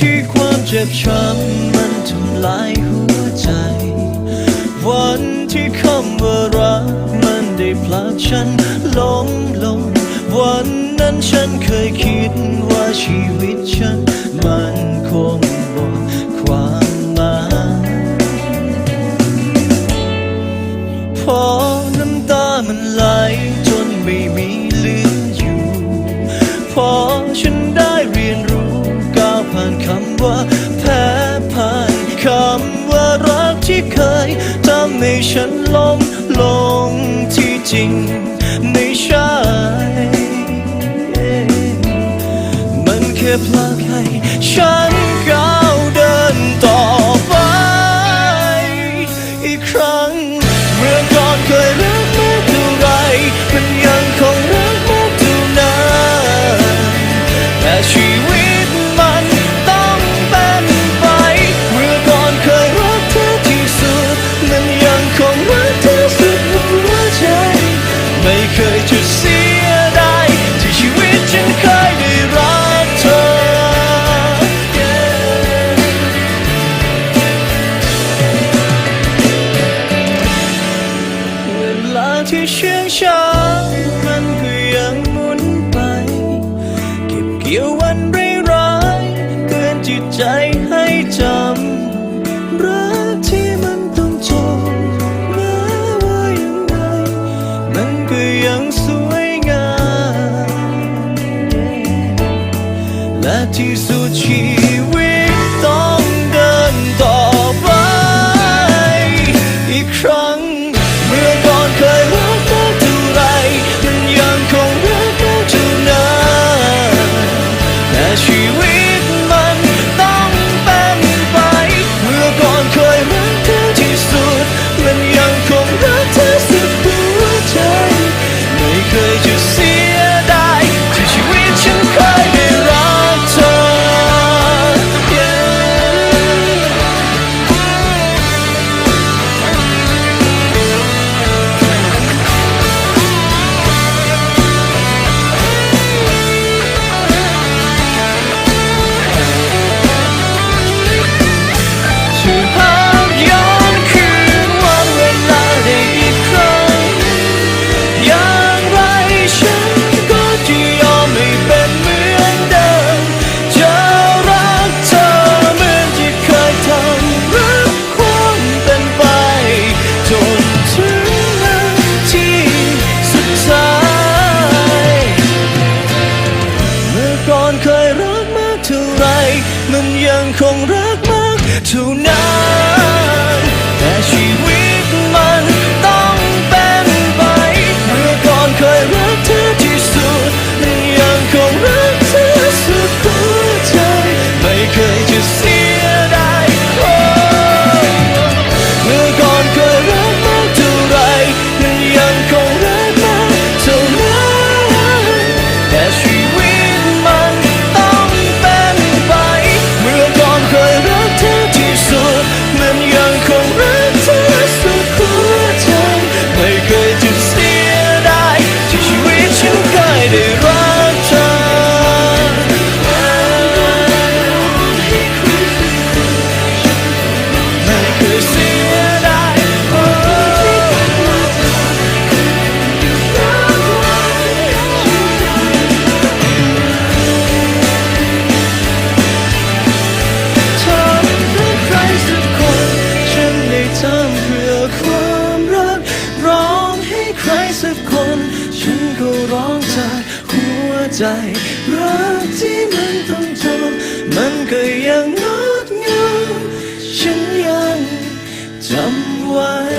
ที่ความเจ็บช้ำมันทำลายหัวใจ วันที่คำว่ารักมันได้พลากฉันลงลง วันนั้นฉันเคยคิดว่าชีวิตฉัน ที่เคยทำให้ฉันลงมลงที่จริงไม่ใช่ มันแค่พลาดให้ฉันกั มันก็ยังหมุนไป เก็บเกี่ยววันร้ายเตือนจิตใจให้จำรักที่มันต้องจบแม้ว่างไงมันก็ยังสวยงามและที่สุดชีวิต ใจรักที่มันต้องจบมันก็ยังงดงามฉันยังจำไว้